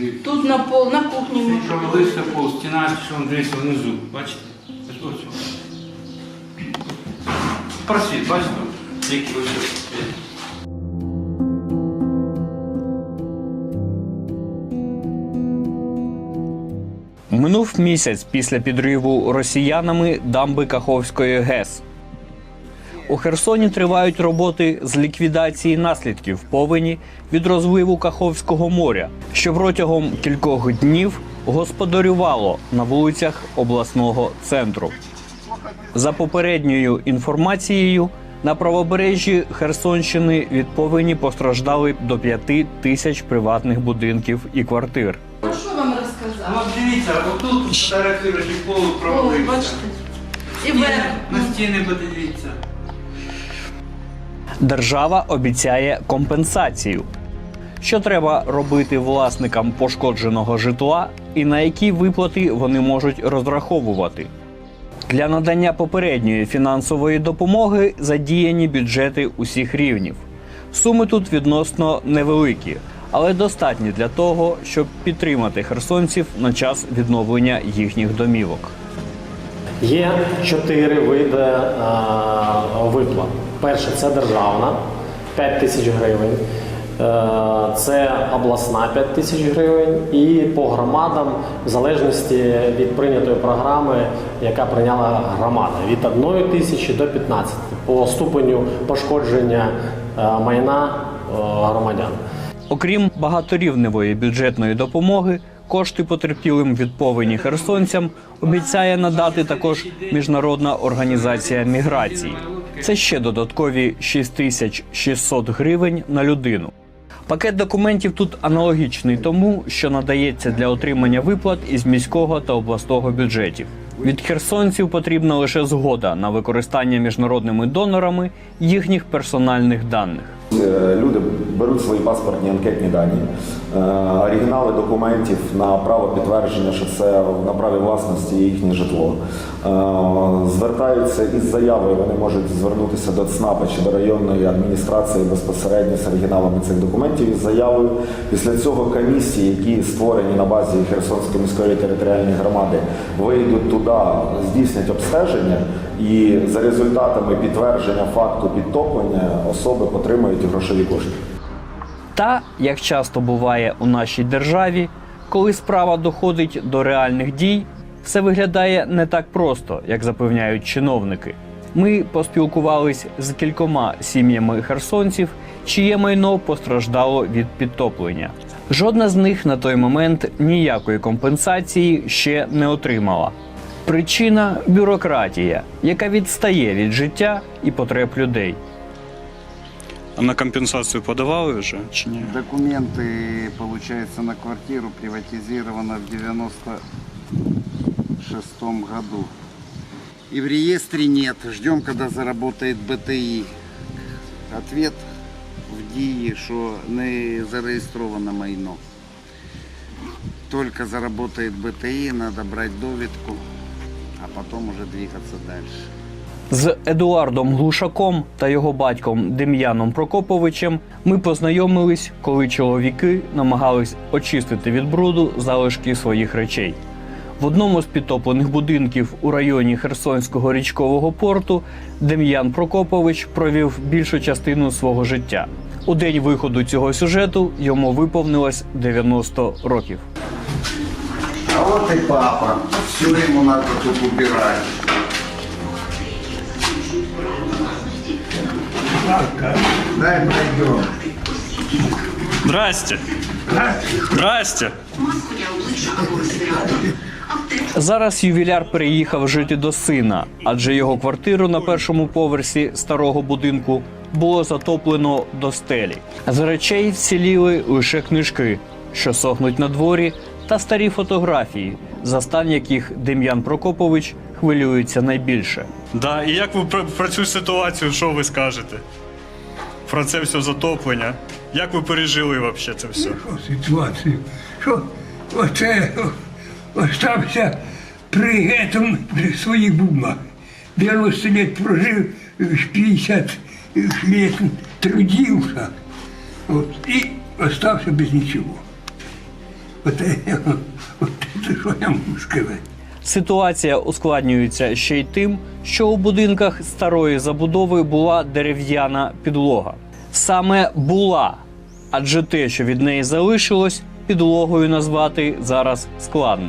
Дивіться. Тут на пол, на кухні Що можна. провалився пол, стіна, що он дивиться внизу. Бачите? Ось ось. ось. Просвіт, бачите? Який ось ось. Минув місяць після підриву росіянами дамби Каховської ГЕС. У Херсоні тривають роботи з ліквідації наслідків повені від розливу Каховського моря, що протягом кількох днів господарювало на вулицях обласного центру. За попередньою інформацією, на правобережжі Херсонщини від повені постраждали до 5 тисяч приватних будинків і квартир. Ну що вам розказати? от дивіться, отут і полу провалився. І вверх. На стіни подивіться. Держава обіцяє компенсацію. Що треба робити власникам пошкодженого житла і на які виплати вони можуть розраховувати? Для надання попередньої фінансової допомоги задіяні бюджети усіх рівнів. Суми тут відносно невеликі, але достатні для того, щоб підтримати херсонців на час відновлення їхніх домівок. Є чотири види е, виплат. Перше це державна 5 тисяч гривень. Е, Це обласна 5 тисяч гривень, і по громадам, в залежності від прийнятої програми, яка прийняла громада, від 1 тисячі до 15 по ступеню пошкодження е, майна громадян. Окрім багаторівневої бюджетної допомоги, кошти потерпілим від повені херсонцям обіцяє надати також Міжнародна організація міграції. Це ще додаткові 6600 гривень на людину. Пакет документів тут аналогічний тому, що надається для отримання виплат із міського та обласного бюджетів. Від херсонців потрібна лише згода на використання міжнародними донорами їхніх персональних даних. Е, Люди беруть свої паспортні анкетні дані, оригінали документів на право підтвердження, що це на праві власності їхнє житло. Е, Звертаються із заявою, вони можуть звернутися до ЦНАПа чи до районної адміністрації безпосередньо з оригіналами цих документів із заявою. Після цього комісії, які створені на базі Херсонської міської територіальної громади, вийдуть туди, здійснять обстеження і за результатами підтвердження факту підтоплення особи отримують грошові кошти. Та, як часто буває у нашій державі, коли справа доходить до реальних дій, все виглядає не так просто, як запевняють чиновники. Ми поспілкувались з кількома сім'ями херсонців, чиє майно постраждало від підтоплення. Жодна з них на той момент ніякої компенсації ще не отримала. Причина бюрократія, яка відстає від життя і потреб людей. А на компенсацію подавали вже чи ні? Документы, получается, на квартиру приватизировано в 96 году. И в реестре нет. Ждем, когда заработает БТИ. Ответ в ДИИ, что не зареєстровано майно. Только заработает БТИ, надо брать довідку, а потом уже двигаться дальше. З Едуардом Глушаком та його батьком Дем'яном Прокоповичем ми познайомились, коли чоловіки намагались очистити від бруду залишки своїх речей. В одному з підтоплених будинків у районі Херсонського річкового порту Дем'ян Прокопович провів більшу частину свого життя. У день виходу цього сюжету йому виповнилось 90 років. А вот и папа. Все ему надо тут Дай пройдем. Здрасте! Здрасте! Зараз ювіляр переїхав жити до сина, адже його квартиру на першому поверсі старого будинку було затоплено до стелі. З речей вціліли лише книжки, що сохнуть на дворі, та старі фотографії, за стан яких Дем'ян Прокопович хвилюється найбільше. Да, і як ви про, про цю ситуацію, що ви скажете? Про це все затоплення. Як ви пережили взагалі це все? ситуацію, що оце остався при этом при своїх бумах. 90 лет прожив, 50 лет трудився, от, і остався без нічого. От, е, от це що я можу сказати. Ситуація ускладнюється ще й тим, що у будинках старої забудови була дерев'яна підлога. Саме була, адже те, що від неї залишилось, підлогою назвати зараз складно.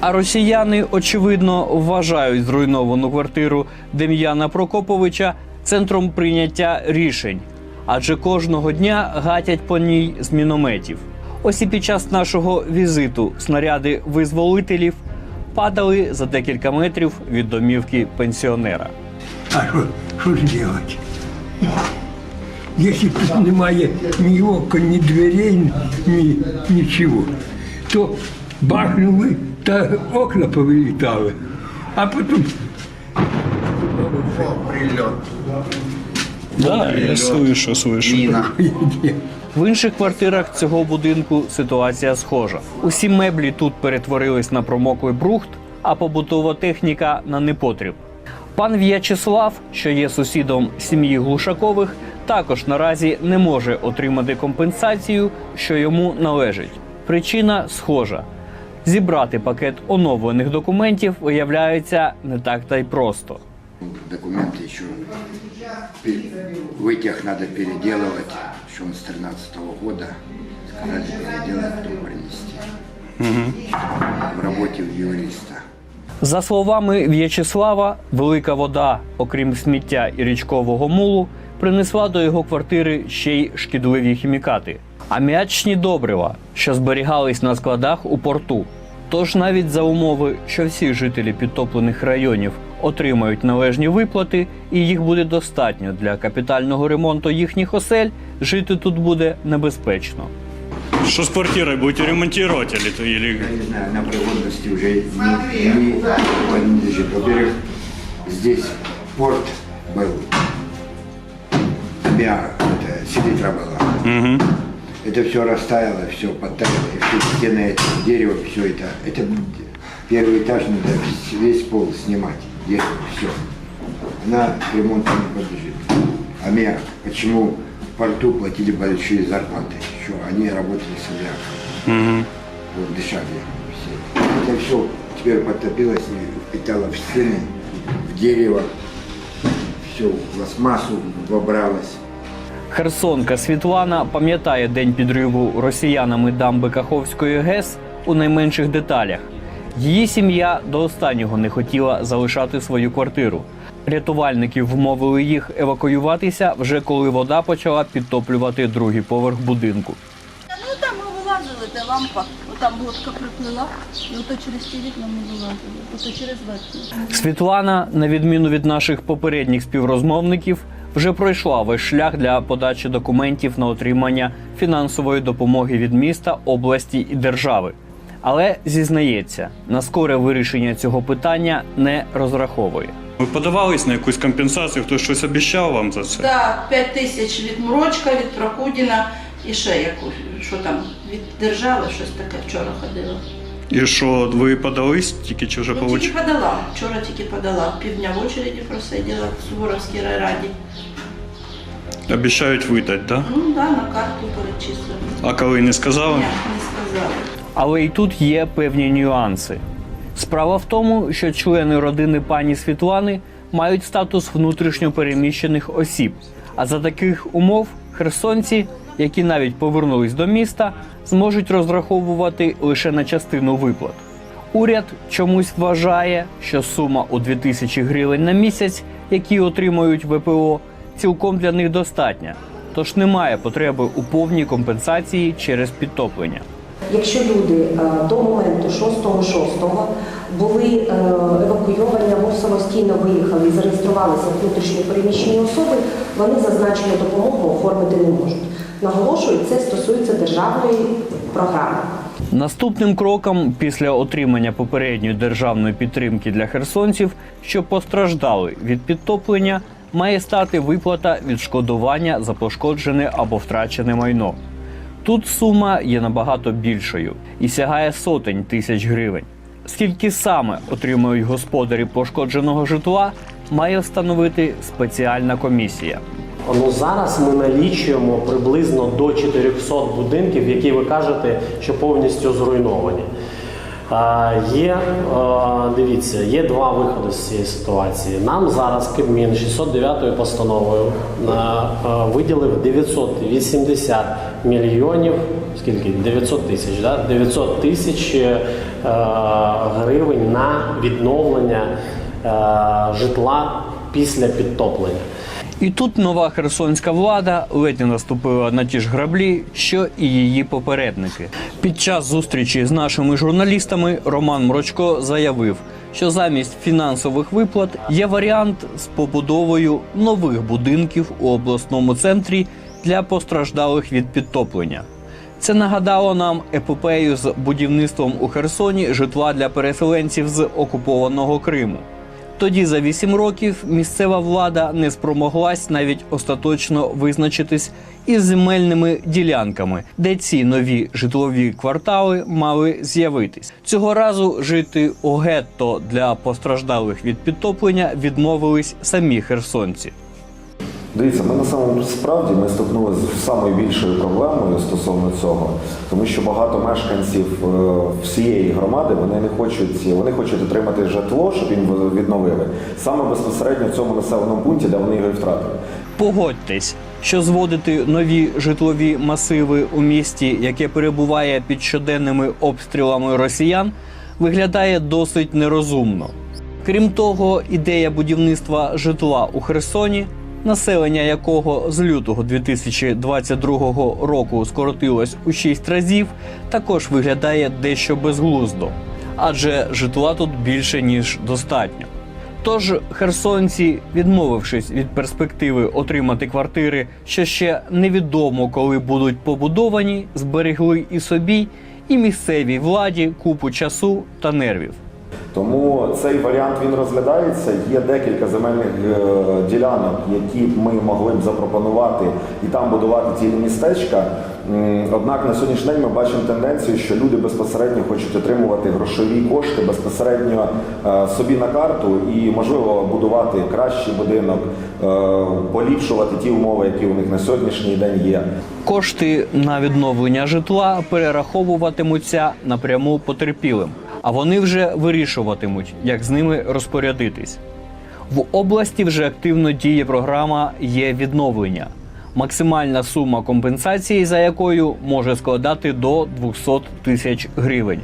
А росіяни, очевидно, вважають зруйновану квартиру Дем'яна Прокоповича центром прийняття рішень, адже кожного дня гатять по ній з мінометів. Ось і під час нашого візиту снаряди визволителів падали за декілька метрів від домівки пенсіонера. А що, що ж делать? Якщо тут немає ні окон, ні дверей, ні нічого, то бахнули та окна повилітали. А потім Да, я слышу, слышу. Мина. В інших квартирах цього будинку ситуація схожа. Усі меблі тут перетворились на промоклий брухт, а побутова техніка на непотріб. Пан В'ячеслав, що є сусідом сім'ї Глушакових, також наразі не може отримати компенсацію, що йому належить. Причина схожа: зібрати пакет оновлених документів виявляється не так та й просто. Документы еще пе- вытяг надо переделывать, еще он с 13 года. Сказали переделать, потом принести. В работе у юриста. За словами В'ячеслава, велика вода, окрім сміття і річкового мулу, принесла до його квартири ще й шкідливі хімікати. Аміачні добрива, що зберігались на складах у порту. Тож навіть за умови, що всі жителі підтоплених районів отримають належні виплати, і їх буде достатньо для капітального ремонту їхніх осель, жити тут буде небезпечно. Что с квартирой будете ремонтировать или, то- или... Я не знаю, на пригодности уже не, не, не лежит. Во-первых, здесь порт был. Аммиак, это селитра была. Это все растаяло, все подтаяло, и все стены, это дерево, все это. Это первый этаж надо весь пол снимать, дерево, все. Она к ремонту не подлежит. Аммиак. Почему в порту платили большие зарплаты? Еще они работали с аммиаком. Вот, дышали все. Это все теперь подтопилось и впитало в стены, в дерево. Все, в пластмассу вобралось. Херсонка Світлана пам'ятає день підриву росіянами дамби Каховської ГЕС у найменших деталях. Її сім'я до останнього не хотіла залишати свою квартиру. Рятувальники вмовили їх евакуюватися вже коли вода почала підтоплювати другий поверх будинку. Ну там ми вилазили, де лампа, отам лодка приплила, і ото через ті вікна ми вилазили, ото через верхні. Світлана, на відміну від наших попередніх співрозмовників, вже пройшла весь шлях для подачі документів на отримання фінансової допомоги від міста, області і держави. Але зізнається, на скоре вирішення цього питання не розраховує. Ви подавались на якусь компенсацію, хтось щось обіцяв вам за це? Так, 5 тисяч від Мурочка, від Прокудіна і ще якусь, що там, від держави, щось таке вчора ходила. І що, ви подались, тільки чи вже Ну, получили? тільки подала, вчора тільки подала, півдня в очереді просиділа в Суворовській райраді. Обіцяють видати, да? Ну так, да, на карту перечислили. А коли не сказали? Ні, не сказали. Але й тут є певні нюанси. Справа в тому, що члени родини пані Світлани мають статус внутрішньо переміщених осіб. А за таких умов херсонці, які навіть повернулись до міста, зможуть розраховувати лише на частину виплат. Уряд чомусь вважає, що сума у 2000 гривень на місяць, які отримують ВПО, цілком для них достатня. Тож немає потреби у повній компенсації через підтоплення. Якщо люди е, до моменту 6.6 були е, евакуйовані або самостійно виїхали і зареєструвалися як внутрішньо переміщені особи, вони зазначену допомогу оформити не можуть. Наголошую, це стосується державної програми. Наступним кроком після отримання попередньої державної підтримки для херсонців, що постраждали від підтоплення, має стати виплата відшкодування за пошкоджене або втрачене майно. Тут сума є набагато більшою і сягає сотень тисяч гривень. Скільки саме отримують господарі пошкодженого житла, має встановити спеціальна комісія. Ну зараз ми налічуємо приблизно до 400 будинків, які ви кажете, що повністю зруйновані. Є, дивіться, є два виходи з цієї ситуації. Нам зараз Кабмін 609 постановою виділив 980 мільйонів, скільки? 900 тисяч, да? 900 тисяч е, гривень на відновлення е, житла після підтоплення. І тут нова херсонська влада ледь не наступила на ті ж граблі, що і її попередники. Під час зустрічі з нашими журналістами Роман Мрочко заявив, що замість фінансових виплат є варіант з побудовою нових будинків у обласному центрі для постраждалих від підтоплення. Це нагадало нам епопею з будівництвом у Херсоні житла для переселенців з окупованого Криму. Тоді за вісім років місцева влада не спромоглась навіть остаточно визначитись із земельними ділянками, де ці нові житлові квартали мали з'явитись. Цього разу жити у гетто для постраждалих від підтоплення відмовились самі херсонці. Дивіться, ми на самому справді ми стикнулися з самою більшою проблемою стосовно цього, тому що багато мешканців е, всієї громади вони не хочуть, вони хочуть отримати житло, щоб їм відновили саме безпосередньо в цьому населеному пункті, де вони його і втратили. Погодьтесь, що зводити нові житлові масиви у місті, яке перебуває під щоденними обстрілами росіян, виглядає досить нерозумно. Крім того, ідея будівництва житла у Херсоні, населення якого з лютого 2022 року скоротилось у 6 разів, також виглядає дещо безглуздо, адже житла тут більше ніж достатньо. Тож херсонці, відмовившись від перспективи отримати квартири, що ще невідомо коли будуть побудовані, зберегли і собі, і місцевій владі купу часу та нервів. Тому цей варіант він розглядається. Є декілька земельних е, ділянок, які ми могли б запропонувати і там будувати ці містечка. Однак на сьогоднішній день ми бачимо тенденцію, що люди безпосередньо хочуть отримувати грошові кошти безпосередньо е, собі на карту і можливо будувати кращий будинок, е, поліпшувати ті умови, які у них на сьогоднішній день є. Кошти на відновлення житла перераховуватимуться напряму потерпілим, а вони вже вирішуватимуть, як з ними розпорядитись. В області вже активно діє програма є відновлення. Максимальна сума компенсації, за якою може складати до 200 тисяч гривень.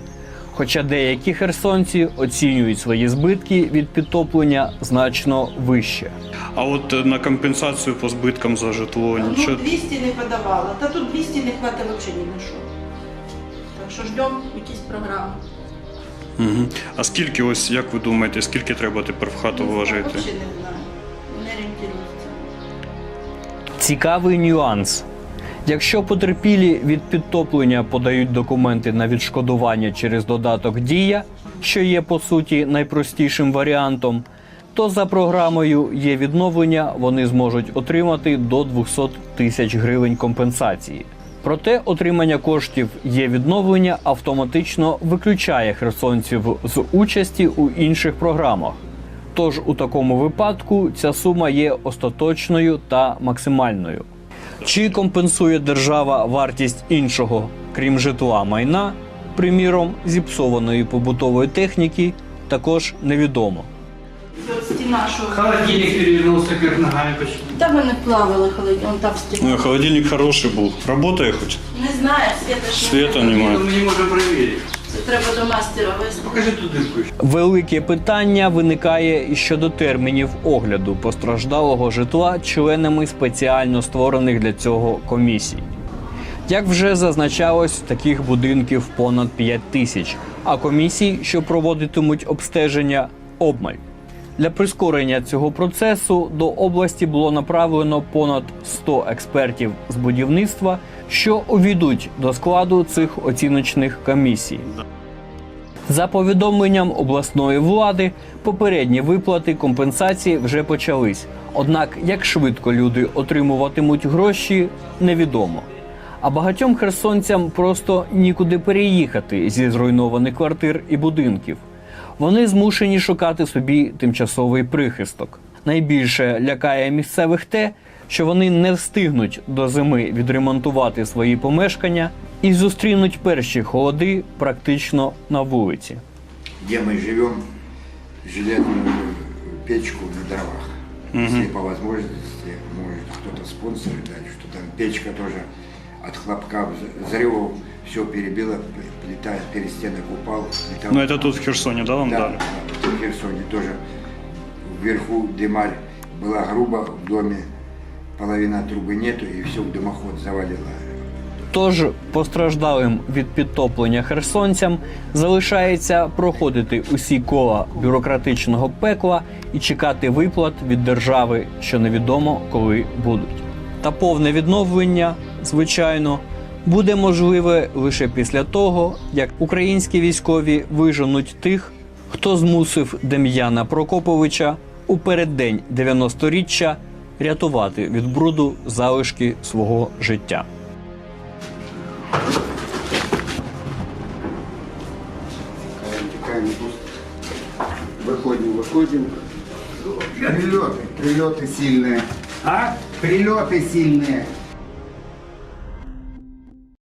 Хоча деякі херсонці оцінюють свої збитки від підтоплення значно вище. А от е, на компенсацію по збиткам за житло нічого. Ну, 200 не подавала. Та тут 200 не хватить взагалі ні на що. Так що ждемо якісь програми. Угу. А скільки ось, як ви думаєте, скільки треба тепер в хату вложити? Взагалі не знаю. Не орієнтуюся. Цікавий нюанс. Якщо потерпілі від підтоплення подають документи на відшкодування через додаток Дія, що є по суті найпростішим варіантом, то за програмою є відновлення вони зможуть отримати до 200 тисяч гривень компенсації. Проте отримання коштів є відновлення автоматично виключає херсонців з участі у інших програмах. Тож у такому випадку ця сума є остаточною та максимальною. Чи компенсує держава вартість іншого, крім житла майна, приміром зіпсованої побутової техніки, також невідомо. І от стіна, що... Холодильник перевернулся вверх ногами почти. Та ми не плавали холодильник, он там стіна. Ну, холодильник хороший був. Работає хоч? Не знаю, світа ж Света не немає. Мы не можем проверить. Це треба до мастера вести. Покажи ту дырку. Велике питання виникає і щодо термінів огляду постраждалого житла членами спеціально створених для цього комісій. Як вже зазначалось, таких будинків понад 5 тисяч, а комісій, що проводитимуть обстеження, обмаль. Для прискорення цього процесу до області було направлено понад 100 експертів з будівництва, що увійдуть до складу цих оціночних комісій. За повідомленням обласної влади, попередні виплати компенсації вже почались. Однак, як швидко люди отримуватимуть гроші, невідомо. А багатьом херсонцям просто нікуди переїхати зі зруйнованих квартир і будинків. Вони змушені шукати собі тимчасовий прихисток. Найбільше лякає місцевих те, що вони не встигнуть до зими відремонтувати свої помешкання і зустрінуть перші холоди практично на вулиці. где мы живем, железную печку на дровах. Если по возможности, может кто-то спонсор дать, что там печка тоже от хлопка вз- взрывов все перебила, п- плита перестенок упал. плита Ну это тут в Херсоне, да, вам Да, дали? да, в Херсоне тоже вверху дымарь была грубо в доме, половина трубы нету и все в дымоход завалило. Тож постраждалим від підтоплення херсонцям залишається проходити усі кола бюрократичного пекла і чекати виплат від держави, що невідомо коли будуть. Та повне відновлення, звичайно, буде можливе лише після того, як українські військові виженуть тих, хто змусив Дем'яна Прокоповича у переддень 90-річчя рятувати від бруду залишки свого життя. Текаем Выходим, выходим. Прилеты, прилеты сильные. А? Прилеты сильные.